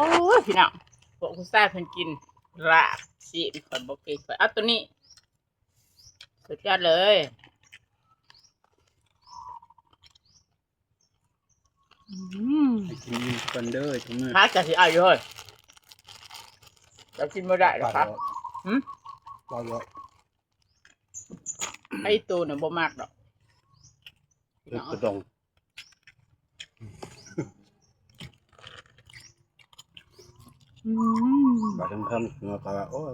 โอ้ยพี่น้องพวกคุณซ่าเพิ่นกินรากสิข่อยบ่เก่งข่อยเอาตัวนี้ สุดยอดเลยอืมให้กินกันเด้อทุกมื้อพักจะสิเอาอยู่เฮ้ยเรากินไม่ได้หรอกครับหืมปลาเยอะไอ้ตูเนี่ยบ่มากดอกพี่ตึน้กองกระดง อืมบาทั้งค่ำเงาก็ว่าโอ้ย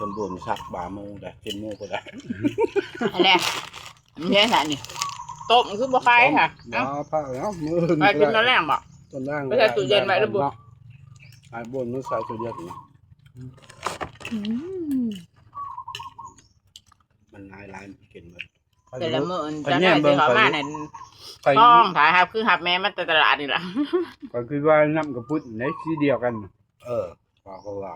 สมบูรณ์สักบาโมงได้กินโมก็ได้อะไรมันแค่ไหนนี่ต้มคือบ่คายค่ะเดี๋ยเอ้าวผ้าแล้วมือไปกินตอนแรกบ่ตอนล่างไม่ใช่ตู้เย็นไว้หรือเปล่าไอ้บนมันใส่ตู้เย็นนี่อืมมันลายลายมันกินหมดแต่ละมื้อไปจะแย่ได้งเบิ่สิงเขาไปมานั่นไปต้องถ่ายครับคือหับแม่มาแต่ตลาดนี่ล่ะก็คือว่าน้ำกับพุทธในสีเดียวกัน เออปลาก็ว่า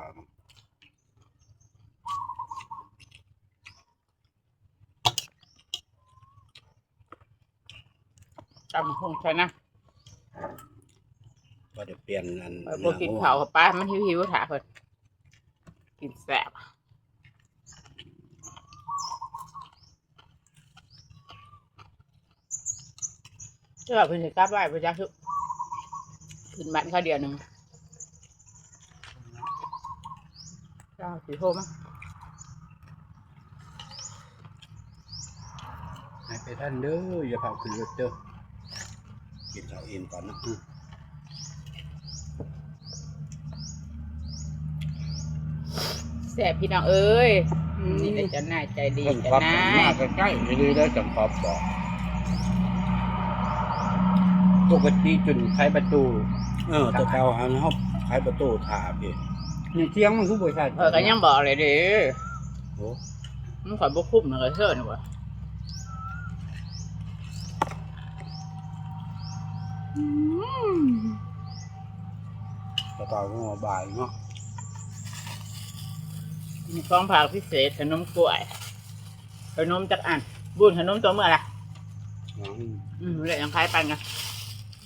จำคงใช่นะว่าเดี๋ยวเปลี่ยนอันไปบ่กินข้าวกับป้ามันหิวๆถ่าเพิ่นกินแซ่บเจ้าเพิ่นสิกลับบ้านไปจักคือขึ้นบ้านเขาเดียวหนึงเจ้าสิโทรมาให้ไปท่านเด้ออย่าเผาขึ้นรถเด้อกินข้าวเองก่อนนะแซ่บพี่น้องเอ้ยนี่แหละเจะน่ายใจดีคนเจะขับนามายใกล้ๆไม่ได้ได้จังขอบบอกปกติจนไขประตู เออแตะเกาอันเขาไขประตูถาพี่ในเที่ยงมันคือบ่ใช่เออก็ยังบอกเลยเด้อโอ้มันขอยบ่คุ้มนะก็เชิญว่ะตะเกาก็มาบ่ายเนาะมีของผักพิเศษขนมกล้วยขนมจักอัน บุญขนมตัวเมื่อล่ะน้องอืมเลยยังคล้ายปันกัน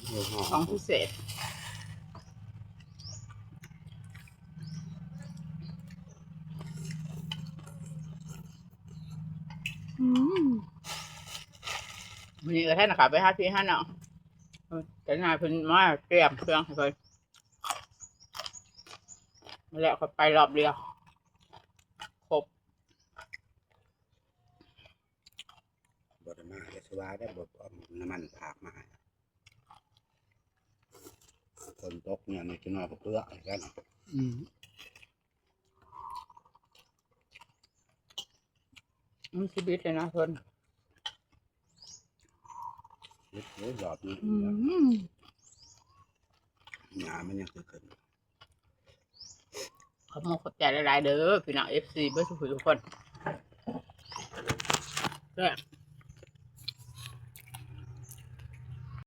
เออหอของมพิเศษ วันนี้ก็ท่านนะครับไปหาพี่ห้าน้องเออแต่นายเพิ่นมาเตรียมเครื่องให้เพิ่นมาแล้วก็ไปรอบเดียวครบบไดมาเอสวาได้บดเอาน้ำมันผากมาให้คนตกเนี่ยนี่จะน้อยกว่าเพื่อกันอืม มันชีวิตเลยนะเพิ่นนิดเดียวหยอดนี่หยามันยังคือขึ้นขอบคุณขอบใจหลายๆเด้อพี่น้องเอฟซีเพื่อนทุกคนทุกคนแซ่บ